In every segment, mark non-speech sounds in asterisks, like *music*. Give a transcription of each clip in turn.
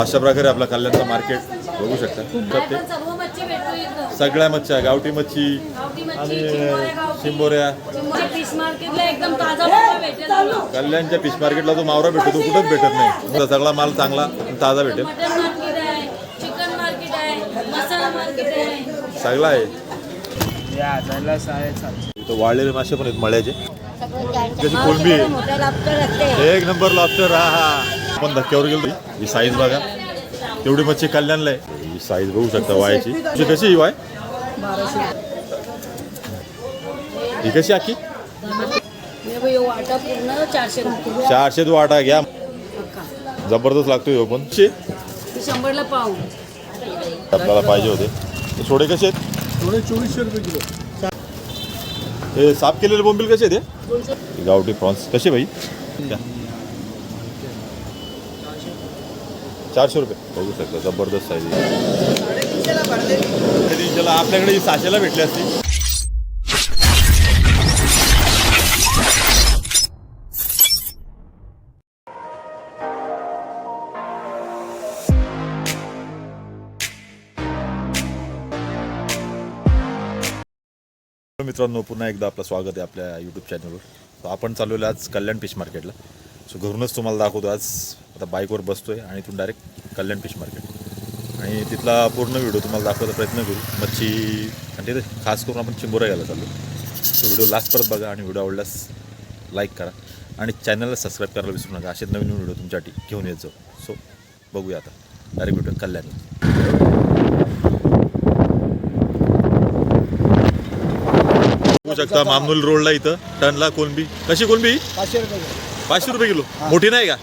अशा प्रकारे आपला कल्याणचं मार्केट बघू शकता. सगळ्या मच्छ्या गावठी मच्छी आणि. शिंबोऱ्या. कल्याणच्या फिश मार्केटला जो मावरा भेटतो तो कुठंच भेटत नाही. सगळा माल चांगला आणि ताजा भेटेल. मटन मार्केट आहे चिकन मार्केट आहे मसाला मार्केट आहे. सगळा आहे. इथं वाळलेले मासे पण आहेत मळ्याचे. त्याची कोलंबी आहे? एक नंबर लॉबस्टर हा हा. आपण धक्क्यावर गेलो ही साईज बघा. तेवढी मच्छी कल्याणला आहे. ही साईज बघू शकता वायची. ही कशी ही वाय? ही कशी आखी? हे हे वाटा चारशे तो आटा घ्या. जबरदस्त लागतोय हो पण. शे. शंभरला पाव. आपल्याला पाहिजे होते. हे सोडे कसे आहेत? थोडे चोवीसशे रुपये किलो. हे साफ केलेले बोंबील कसे आहेत? हे? गावठी प्रॉन्स कसे भाई द्या. चारशे रुपये. बघू शकता जबरदस्त साईज तीनशेला आपल्याकडे ही सहाशेला भेटली असती. मित्रांनो पुन्हा एकदा आपलं स्वागत आहे आपल्या यूट्यूब चॅनलवर तर आपण चालवलं आज कल्याण फिश मार्केटला सो घरूनच तुम्हाला दाखवतो. आज आता बाईकवर बसतोय आणि इथून डायरेक्ट कल्याण फिश मार्केट आणि तिथला पूर्ण व्हिडिओ तुम्हाला दाखवायचा प्रयत्न करू. मच्छी आणि तिथे खास करून आपण चिंबोरा घ्यायला चाललो सो व्हिडिओ लास्ट परत बघा आणि व्हिडिओ आवडल्यास लाईक करा. आणि चॅनलला सबस्क्राईब करायला विसरू नका. असे नवीन व्हिडिओ तुमच्यासाठी घेऊन येत जाऊ सो बघूया आता. Direct video Kalyan. बघू शकता मामनूल रोडला इथं. टनला कोलंबी. कशी कोलंबी? पाचशे रुपये. पाचशे रुपये किलो. मोठी नाही का?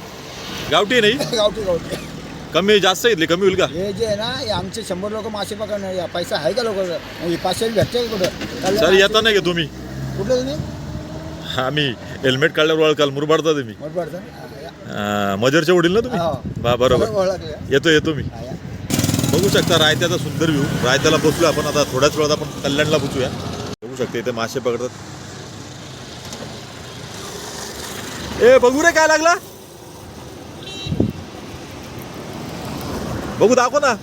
गावठी नाही? *laughs* गावठी गावठी. कमी जास्त घेतली कमी होईल का? हे जे आहे ना हे आमचे शंभर लोक मासे पकडणार या पैसा आहे का लोक पाचशे भेटते का कुठं? सर येता नाही का तुम्ही? कुठलं तुम्ही? आम्ही हेल्मेट काढल्यावर ओळखाल मुरबाडता तुम्ही. अं, मजरचे वडील ना तुम्ही? हो. बा बरोबर. ओळखले. येतो येतो मी. बघू शकता रायत्याचा सुंदर व्ह्यू रायत्याला बसलो आपण आता थोड्याच वेळात आपण कल्याणला पोचूया बघू शकता इथे मासे पकडतात. ए बघू रे काय लागला. बघू दाखव ना.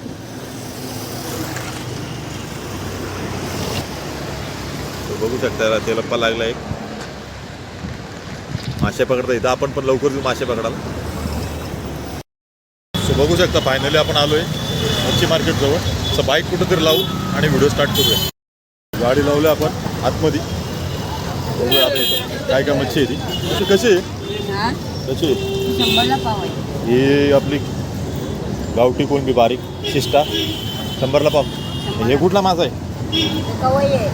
बघू शकता ते तेलप्पा लागला एक. मासे पकडता इथं. आपण पण लवकर येऊ मासे पकडायला. सो बघू शकता फायनली आपण आलोय मच्छी मार्केट जवळ. असं बाईक कुठंतरी लावू आणि व्हिडिओ स्टार्ट करूया. गाडी लावली आपण आतमध्ये. बघूया आता काय काय मच्छी आहे ती. कशी आहे? कशी? आहे शंभरला पाव आहे. ही आपली गावठी कोणबी बारीक शिष्टा. शंभरला पाव. हे कुठला माझा आहे? कवई आहे.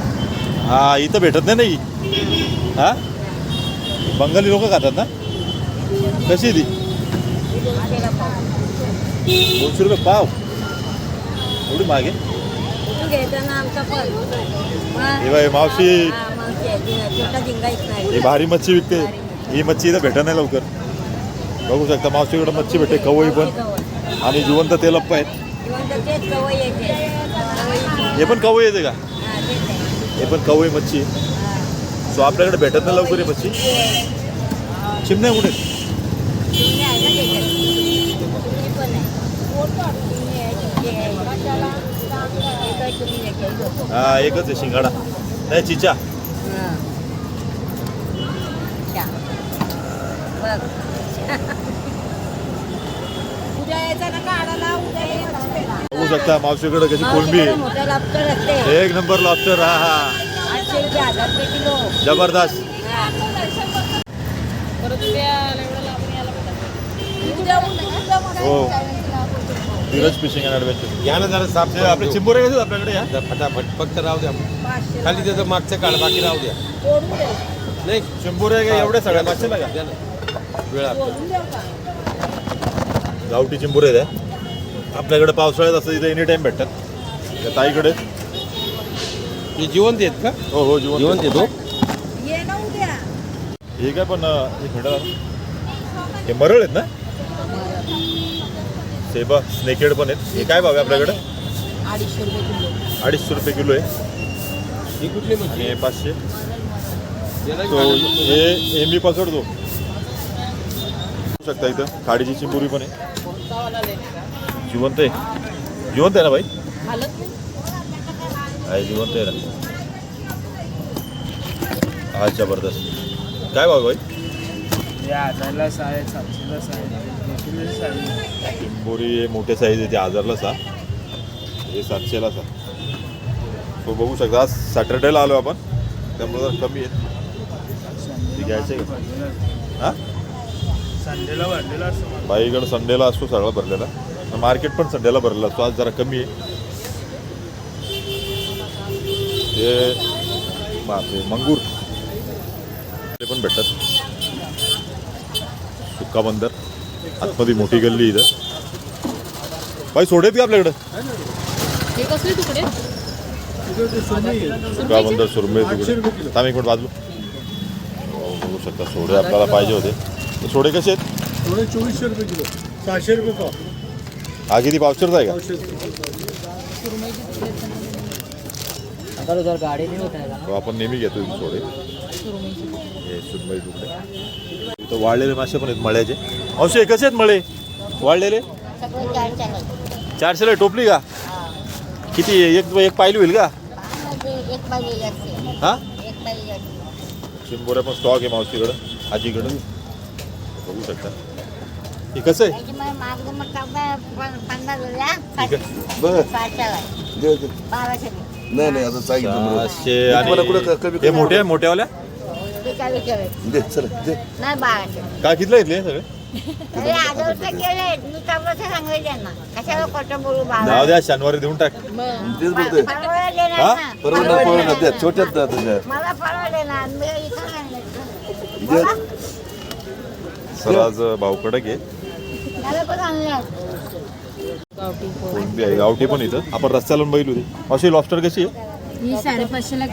हा इथं भेटत नाही ना ही. हा? बंगाली लोक खातात ना? कशी आहे ती दोनशे रुपये पाव. एवढी मागे? घेताना आमचा पण. हे बाई मावशी. हा, मावशी आहे. ती छोटा झिंगा इथं हे आहे भारी मच्छी विकते. ही मच्छी इथं भेटत नाही लवकर. बघू शकता मावशीकडे मच्छी भेटते कवई पण. आणि जिवंत तेलप्पा आहेत. हे पण कवई येते का? हे पण कवई मच्छी. सो आपल्याकडे भेटत नाही लवकर ही मच्छी. चिमण्या कुठे आहे हा एकच आहे शिंगाडा. नाही चिचा हा. अच्छा. बघ. उद्या यायचा ना काढायला उद्या यायचा. बघू शकता मावशीकडे कशी कोलंबी मावशीकडे आहे मोठा लापटर असते. एक नंबर लॉबस्टर हा हा. आठशे रुपये हजार रुपये किलो. जबरदस्त. हा. धीरज फिशिंग अँड ॲडव्हेंचर या ना जरा साफ ते आपले चिंबोरे आपल्याकडे या. फटाफट फक्त राहू द्या. पाचशे खाली त्याचं मागचं काढ बाकी राहू द्या. तोडून. नाही चिंबोरे एवढ्या सगळ्या द्या ना वेळ? गावठी चिंबोरे आहेत हा. आपल्याकडे पावसाळ्यात असं इथे एनी टाइम भेटतात. त्या ताईकडे. हे जिवंत आहेत का? हो हो जीवन जिवंत येतो ये ना उद्या. हे काय पण एक मिनिट हे मरळ आहेत ना? सेबा स्नेकेड पण आहेत. हे काय भाव आहे आपल्याकडे? अडीचशे रुपये किलो. अडीचशे रुपये किलो आहे. ही कुठली म्हणजे? हे पाचशे. तो हे हे मी पकडतो शकता इथं. खाडीची चिंबुरी पण आहे. जिवंत आहे. जिवंत आहे ना बाई आहे जिवंत आहे ना. हा जबरदस्त. काय भाव बाई या हजारला सहा आहे सातशेला सहा आहे एकशेला सहा आहे बोरी हे मोठे साईज आहे ते हजारला सा. हे सातशेला सा. तो बघू शकता. आज सॅटर्डेला आलो आपण. त्यामुळे कमी आहे. घ्यायचे हां? संडेला वाढलेला असतो मला. बाईकडं संडेला असतो सगळा भरलेला. मार्केट पण संडेला भरलेला असतो. आज जरा कमी आहे. हे बापरे मंगूर. ते पण भेटतात. सुक्का बंदर. आतमध्ये मोठी गल्ली इथं. बाई सोडेत का आपल्याकडं. हे कसले तुकडे? सुक्का बंदर सुरमई तुकडे. थांब एक मिनिट बाजू हो, बघू शकता सोडे आपल्याला पाहिजे होते. ते सोडे कसे आहेत? थोडे चोवीसशे रुपये किलो. सहाशे रुपये पाव. हा किती पावशेरचा आहे का? अगर उधर गाड़ी नहीं उठाएगा तो आपण नेहमी घेतो इथे सोडे. हे सुरमई तुकडे. इथं वाळलेले मासे पण आहेत मळ्याचे. औषध कसे आहेत मळे? वाळलेले? सगळं चार चार चारशेला टोपली का? किती एक एक पाहिली होईल का? एक बाई असते हा? एक बाई असते पण स्टॉक आहे मावशीकडं आजीकडं. बघू शकता. हे कसं आहे? आहे. बरं. दे. बाराशे नाही नाही आता सांगितलं बरोबर. सहाशे तुम्हाला कुठं क- आणि कमी हे मोठे मोठ्यावाल्या? दे चला दे. नाही बाराशे. काय कितीला घेतले सगळे? जाऊ बाबा? द्या शनिवारी देऊन टाक. तेच बोलतोय परवडले हा? ना. बरोबर ना पोरं ना त्या छोट्यात ना तुझ्या मला परवडले ना मी इथं आणले दे. सर आज भाऊ कडक आहे कोणती आहे? गावठी पण इथं. आपण रस्त्याला बघितली होती. अशी लॉबस्टर कशी आहे? ही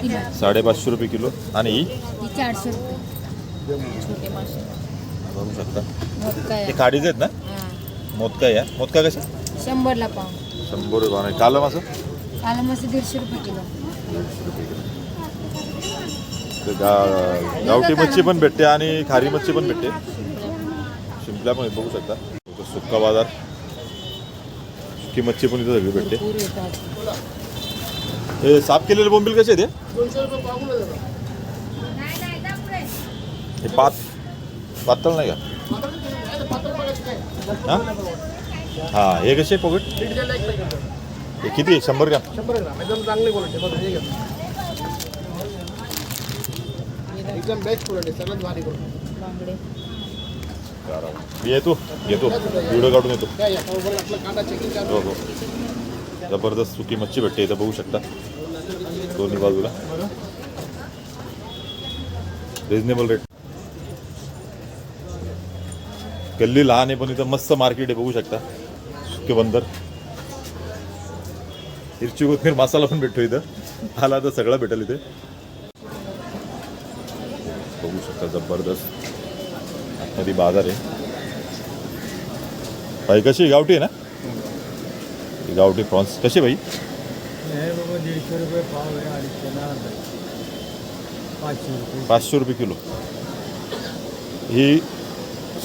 किलो साडेपाचशे रुपये किलो. आणि ही? ही चारशे रुपये. छोटे मासे बघू शकता. मोदका हे आहे खाडीच आहेत ना? हा. मोदका या मोदका कशा? शंभरला पाव. शंभर रुपये आणि कालं मासे? दीडशे रुपये किलो. गावठी मच्छी पण भेटते आणि खारी मच्छी पण भेटते. आहेत, बघू शकता. इथं सुक्का बाज़ार. सुकी मच्छी पण इथं सगळी भेटते. हे साफ़ केलेले बोंबील कसे आहेत हे? पात पातळ नाही का? हा? हा हे कसे पॉकेट हे किती? शंभर ग्राम? शंभर ग्राम. एकदम चांगली क्वालिटी बघा हे घ्या. एकदम बेस्ट क्वालिटी सर्वात भारी क्वालिटी मी येतो घेतो व्हिडिओ काढून येतो चेकिंग हो हो जबरदस्त सुकी मच्छी भेटते इथं बघू शकता. दोन्ही बाजूला. रिजनेबल रेट गल्ली लहान आहे पण इथं मस्त मार्केट आहे बघू शकता. सुके बंदर. मिरची कोथमीर मसाला पण भेटतो इथं. आला तर सगळं भेटेल इथे. बघू शकता जबरदस्त. आतमध्ये बाजार आहे. बाई कशी गावठी आहे ना? गावठी प्रॉन्स. हे बाबा दीडशे रुपये पाव आहे अडीचशेला पाचशे रुपये. पाचशे रुपये किलो. ही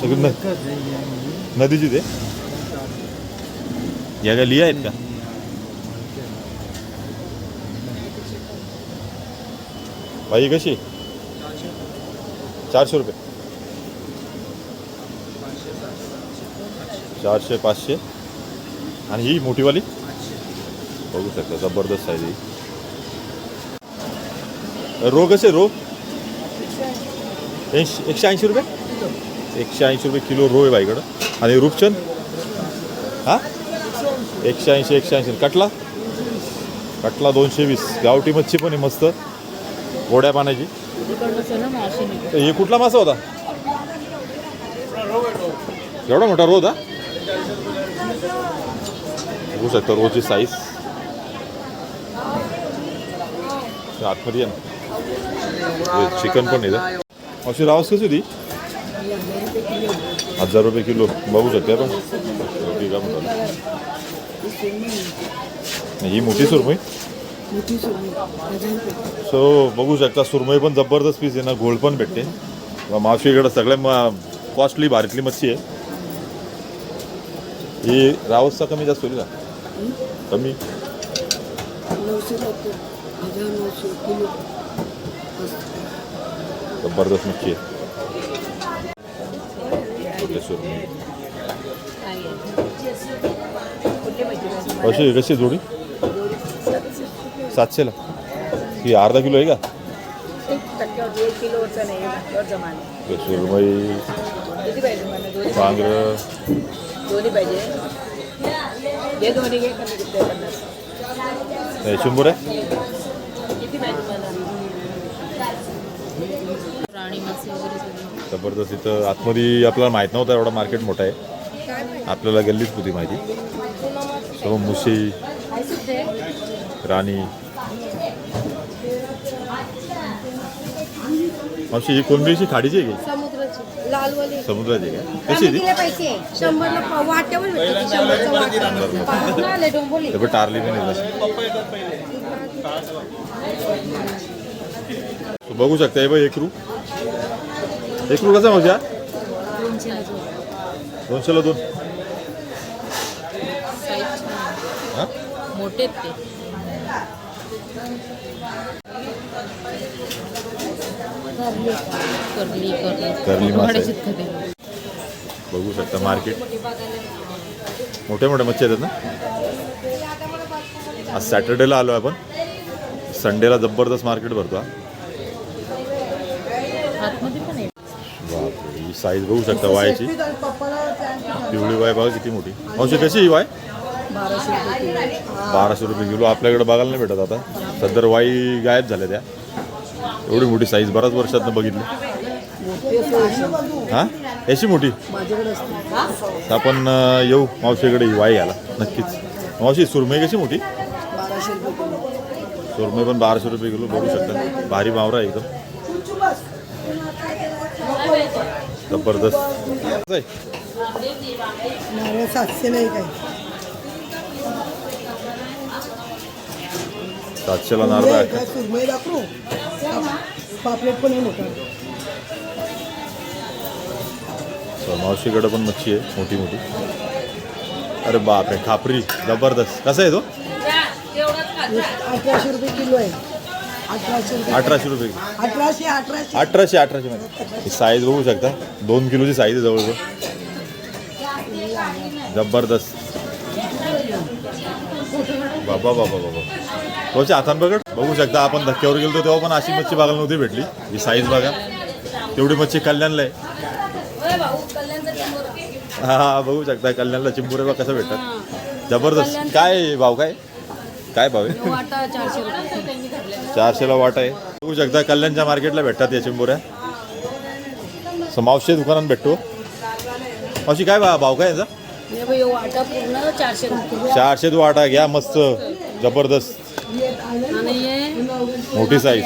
सगळी. नदीची ते या काय लिया आहेत का? बाई कशी चारशे रुपये. चारशे पाचशे. आणि ही मोठीवाली? बघू शकता जबरदस्त साईज ही. रो कसे रो ऐंशी एकशे ऐंशी रुपये? एकशे ऐंशी रुपये किलो रो आहे बाईकडं. आणि रूपचंद? हा? एकशे ऐंशी एकशे ऐंशी. कटला? कटला दोनशे वीस. गावठी मच्छी पण आहे मस्त. गोड्या पाण्याची. हे कुठला मासा होता? एवढा मोठा रो होता? बघू शकता रोजची साईज आतमध्ये ये ना. चिकन पण येतं अशी रावस कशी होती हजार रुपये किलो. बघू शकते आपण. काय म्हणतात. ही मोठी सुरमई? सो बघू शकता सुरमई पण जबरदस्त पीस आहे ना. गोल्ड पण भेटते. व मावशीकडं सगळ्या कॉस्टली भारीतली मच्छी आहे. ही रावसचा कमी जास्त होईल का? कमी? जबरदस्त मच्छी आहे. आपल्या सुरमई. कशी आहे? कशी आहे जोडी? सातशेला. ही अर्धा किलो आहे का? एक किलोचा नाही टक्क्यावर जमा नाही ते सुरमई किती पाहिजे मला दोन्ही पाहिजे. हे दोन्ही घे कमी किती पन्नास. हे शंभर? आहे किती पाहिजे मला प्राणी मासे वगैरे सगळं. जबरदस्त इथं आतमध्ये आपल्याला माहीत नव्हतं एवढा मार्केट मोठा आहे. आपल्याला गल्लीच होती माहिती. सर्व मुशी राणी. मावशी ही कोणबीची खाडीची आहे की? लालवाली. समुद्राची का? कशी आहे ती? दिले पैसे. शंभरला पाव वाट्यावर भेटते शंभरचा वाटा पाहून आले डोंबोली ते पण टारली पण बघू शकता हे बघ एक रू. एक रू कसा माझ्या दोनशेला दोन. हां? मोठे ते. करली मासे. बघू शकता मार्केट. मोठ्या मोठ्या मच्छी येतात ना? आज सॅटर्डेला आलो आपण. संडेला जबरदस्त मार्केट भरतो हा. बापरे ही साईज बघू शकता वायची. पिवळी वाय बघा किती मोठी. मावशी कशी ही वाय? बाराशे रुपये किलो. आपल्याकडे बघायला नाही भेटत आता. सध्या वाई गायब झाल्या त्या. एवढी मोठी साईज बऱ्याच वर्षातनं बघितली. हां? याची मोठी? आपण येऊ. मावशीकडे वाई घ्यायला नक्कीच. मावशी सुरमई कशी मोठी? सुरमई पण बाराशे रुपये किलो बघू शकता. भारी मावरा एकदम. जबरदस्त? सातशे नाही काय? सातशेला नारळ पापलेट पण आहे मोठा. मावशीकडे पण मच्छी आहे मोठी मोठी. अरे बापरे खापरी जबरदस्त. कसा आहे तो? अठराशे रुपये किलो आहे. अठराशे रुपये. अठराशे अठराशे अठराशे. मध्ये साईज बघू शकता. दोन किलोची साईज आहे जवळजवळ. जबरदस्त. बाबा बाबा बाबा बघड बघू शकता आपण धक्क्यावर गेलो तेव्हा पण अशी मच्छी बघायला नव्हती भेटली. ही साईज बघा. तेवढी मच्छी कल्याणला आहे. हा हा बघू शकता कल्याणला चिंबुरे बघा कसं भेटतात. जबरदस्त. काय भाव काय? काय भाव आहे? चारशेला वाट आहे. बघू शकता कल्याणच्या मार्केटला भेटतात या चिंबोऱ्या मावशी दुकानात भेटतो. मावशी काय भाव काय याचा? वाटा पूर्ण चारशे रुपये. चारशे तू वाटा घ्या मस्त जबरदस्त. आणि हे मोठी साईज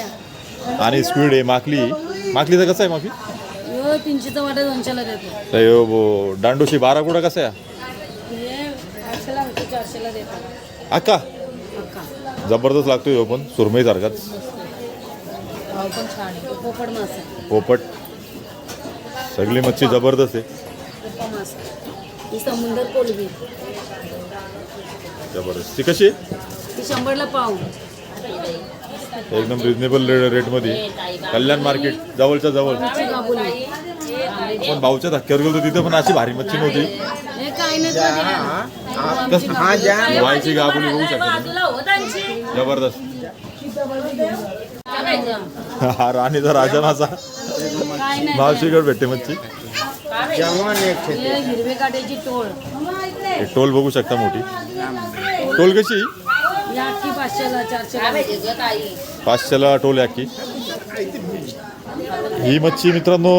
आणि स्क्वीड आहे माकली माकलीचं कसं आहे माफी ह्यो तीनशेचा वाटा दोनशेला देतो. यो बो दांडोशी बारा कुडा कसं आहे? हे आठशेला भेटतो चारशेला देतो. अक्का. अक्का. जबरदस्त लागतो ह्यो पण सुरमईसारखाच. भाव पण छान आहे. पोपड मासा. पोपट. सगळी मच्छी जबरदस्त आहे. पोपा मासा. ही समुंदर कोलबी जबरदस्त. ती कशी? ही शंभरला पाव एकदम रिजनेबल रेटमध्ये कल्याण मार्केट जवळच्या जवळ. गाबुली आपण भाऊच्या धक्क्यावर गेलो तिथं पण अशी भारी मच्छी नव्हती. हे काय नाही. वायची गाबुली बघू शकता. हो जबरदस्त. हा राणीचा राजा माझा काय नाही. मावशीकडे भेटते मच्छी. हे हिरवे काट्याची टोळ. हे टोल बघू शकता मोठी. टोल कशी? अख्खी पाचशेला चारशेला. पाचशेला टोल आहे अख्खी ही मच्छी मित्रांनो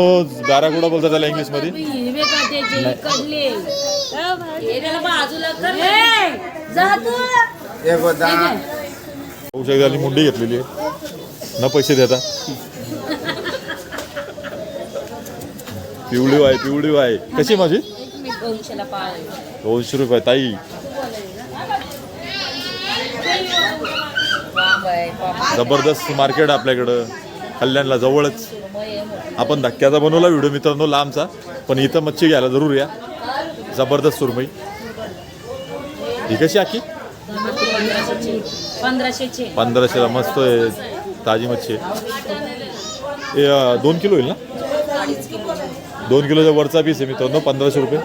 गारागोडा बोलतात त्याला इंग्लिशमध्ये. हिरवे काट्याचे कडले हे त्याला बाजूला कर हे, जा तू. हे घे. बघू शकता मुंडी घेतलेली आहे. न पैसे देता. पिवळी वाय पिवळी वाय कशी माझी? दोनशे रुपये ताई. जबरदस्त मार्केट आपल्याकडं. कल्याणला जवळच. आपण धक्क्याचा बनवला व्हिडिओ मित्रांनो लांबचा. पण इथं मच्छी घ्यायला जरूर या. जबरदस्त सुरमई. ही कशी आखी? पंधराशेला मस्त आहे ताजी मच्छी आहे. दोन किलो होईल ना? दोन किलोचा वरचा पीस आहे मित्रांनो पंधराशे रुपये.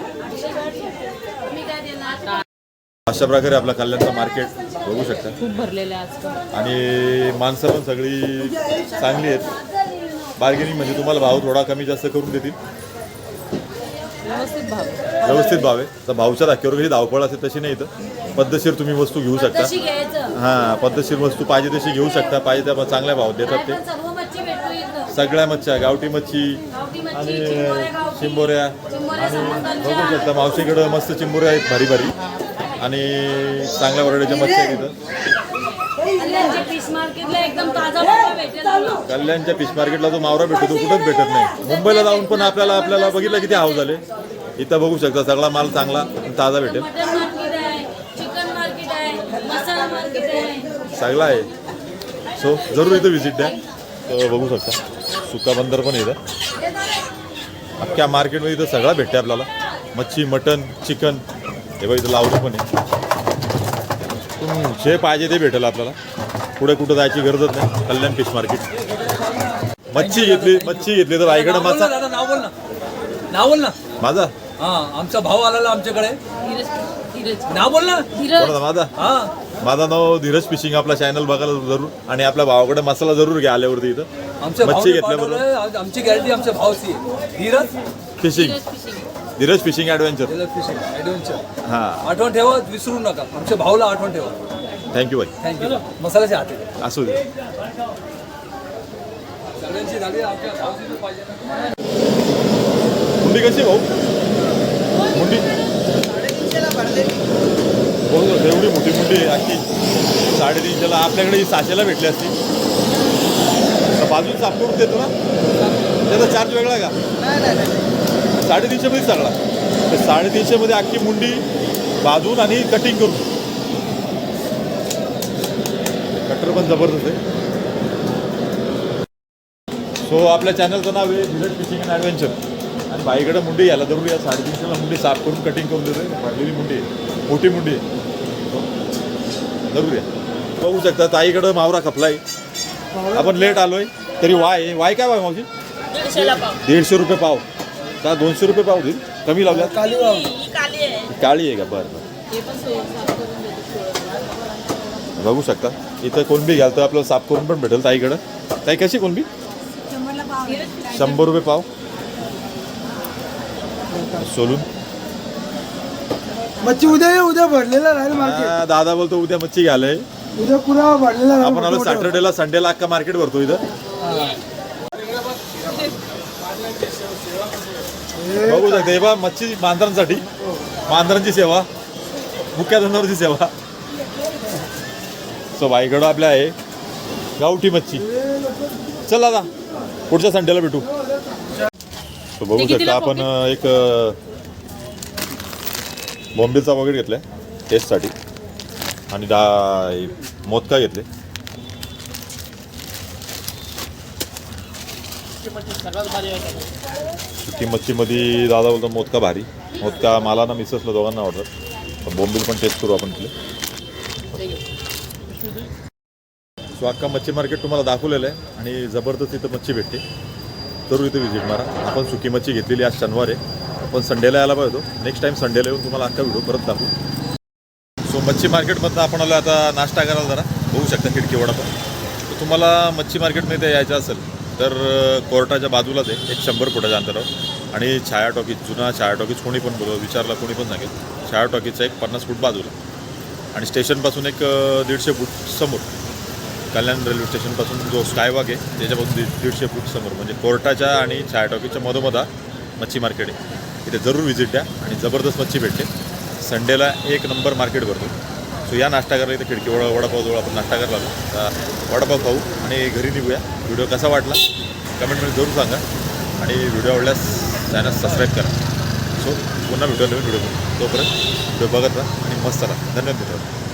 अशा प्रकारे आपला कल्याणचं मार्केट बघू शकता. खूप भरलेले आहे आणि माणसं पण सगळी चांगली आहेत. बार्गेनिंग म्हणजे तुम्हाला भाव थोडा कमी जास्त करून देतील. व्यवस्थित भाव. आहे. तर भावच्या धक्क्यावर कशी धावपळ असेल तशी नाही इथं. पद्धतशीर तुम्ही वस्तू घेऊ शकता. हां पद्धतशीर वस्तू पाहिजे तशी घेऊ शकता. पाहिजे त्या चांगल्या भाव देतात ते. सगळ्या मच्छ्या गावठी मच्छी आणि चिंबोऱ्या. आणि. बघू शकता मावशीकडं मस्त चिंबोऱ्या आहेत भारी भारी. आणि चांगल्या वरड्याच्या मच्छ्या आहेत इथं. कल्याणच्या फिश मार्केटला जो मावरा भेटतो तो कुठंच भेटत नाही. मुंबईला जाऊन पण आपल्याला आपल्याला बघितलं किती हाव झाले. इथं बघू शकता सगळा माल चांगला आणि ताजा भेटेल. चांगला आहे. सो जरूर इथं व्हिजिट द्या. बघू शकता. सुका बंदर पण इथं. अख्ख्या मार्केटमध्ये इथं सगळा भेटते आपल्याला मच्छी मटन चिकन हे बघ इथं लावलं पण आहे. जे पाहिजे ते भेटेल आपल्याला. पुढे कुठं जायची गरजच नाही. Kalyan fish market. मच्छी घेतली मच्छी घेतली तर ना माझा नाव बोल ना. नाव बोल ना. माझा? हा आमचा भाऊ आलेला आमच्याकडे. धीरज धीरज. नाव बोल ना. माझा? हा. माझं नाव धीरज फिशिंग आपला चॅनल बघायला जरूर आणि आपल्या भावाकडे मसाला जरूर घ्या आल्यावरती इथं. आमच्या मच्छी घेतल्याबरोबर? आज आमची गॅरंटी आमच्या भावची आहे. Dheeraj? Fishing. Dheeraj fishing. Dheeraj fishing adventure Dheeraj fishing adventure हां. आठवण ठेवा विसरू नका. आमच्या भाऊला आठवण ठेवा. थँक्यू भाई थँक्यू मसाल्याचे हाते असू दे. सगळ्यांची झाली आमच्या भाऊची पाहिजे ना. मुंडी कशी आहे भाऊ? मुंडी? हो हो, एवढी मोठी मुंडी आहे अख्खी साडेतीनशेला आपल्याकडे ही सहाशेला भेटली असती. अजून चापूर साफ करून देतो ना? त्याचा चार्ज वेगळा आहे का? साडेतीनशेमध्येच सगळा तर साडेतीनशेमध्ये अख्खी मुंडी बाजून आणि कटिंग करून. कटर पण जबरदस्त आहे. सो आपल्या चॅनलचं नाव आहे धीरज फिशिंग अँड ॲडव्हेंचर आणि बाईकडे मुंडी यायला जरूर या साडेतीनशेला मुंडी साफ करून कटिंग करून देतो वाढलेली मुंडी आहे. मोठी मुंडी आहे. जरूर या. बघू शकता ताईकडं मावरा खपलाय. आपण लेट आलोय. तरी वाय आहे वाय काय वाय मावशी? दीडशेला पाव. दीडशे रुपये पाव. का दोनशे रुपये पाव देईल? कमी लावल्या काली वाव ही काली आहे. काळी आहे का? बरं बरं. हे पण सोय साफ करून देतो बघू शकता. इथं कोणबी घ्याल तर आपलं साफ करून पण भेटेल ताईकडं. ताई कशी कोणबी? शंभर रुपये पाव. सोलून. मच्छी उद्या ये उद्या भरलेला राहील मार्केट हा, दादा बोलतो उद्या मच्छी घ्यालय उद्या पुरा भरलेला राहील आपण आलो सॅटर्डेला संडेला अख्खा मार्केट भरतो इथं. बघू शकता हे बा मच्छी मांजरांसाठी. मांजरांची सेवा. मुख्या जनावरची सेवा. सो बाईकडं आपल्या आहे. गावठी मच्छी. चल दादा पुढच्या संडेला भेटू. So बघू ते शकता कितीला आपण अं, एक अं, बॉम्बेचा वगैरे घेतलाय टेस्टसाठी आणि दा मोदका घेतले. सुकी मच्छीमध्ये दादा बोलतो मोदका भारी. मोदका मला ना मिसेसला दोघांना आवडतात पण बोंबील पण टेस्ट करू आपण तिथे सो अख्खा मच्छी मार्केट तुम्हाला दाखवलेलं आहे आणि जबरदस्त इथं मच्छी भेटते. जरूर इथे व्हिजिट मारा. आपण सुकी मच्छी घेतलेली आज शनिवार आहे. आपण संडेला यायला पाहिजे नेक्स्ट टाइम संडेला येऊन तुम्हाला अख्खा व्हिडिओ परत दाखवू. सो मच्छी मार्केटमधनं आपण आलो आता नाश्ता करायला जरा. बघू शकता खिडकी वडापाव तर तुम्हाला मच्छी मार्केटमध्ये यायचं असेल तर कोर्टाच्या बाजूलाच आहे. एक शंभर फुटाच्या अंतरावर. आणि छाया टॉकीज जुना छाया टॉकीज कोणी पण बोलव विचारला कोणी पण सांगेल. छाया टॉकीजचा एक पन्नास फूट बाजूला. आणि स्टेशनपासून एक दीडशे फूट समोर. कल्याण रेल्वे स्टेशनपासून जो स्कायवॉक आहे त्याच्यापासून दीडशे फूट समोर. म्हणजे कोर्टाच्या आणि छाया टॉकीजच्या मधोमधा मच्छी मार्केट आहे. इथे जरूर व्हिजिट द्या आणि जबरदस्त मच्छी भेटते. संडेला एक नंबर मार्केट भरतो. सो या नाश्ता करायला इथे खिडकी वडा वडापावजवळ आपण नाश्ता करायला आलो. वडापाव खाऊ आणि घरी निघूया. व्हिडिओ कसा वाटला? कमेंटमध्ये जरूर सांगा. आणि व्हिडिओ आवडल्यास चॅनल सबस्क्राईब करा. सो पुन्हा व्हिडिओ नवीन व्हिडिओ तोपर्यंत व्हिडिओ बघत राहा आणि मस्त राहा. धन्यवाद मित्रांनो.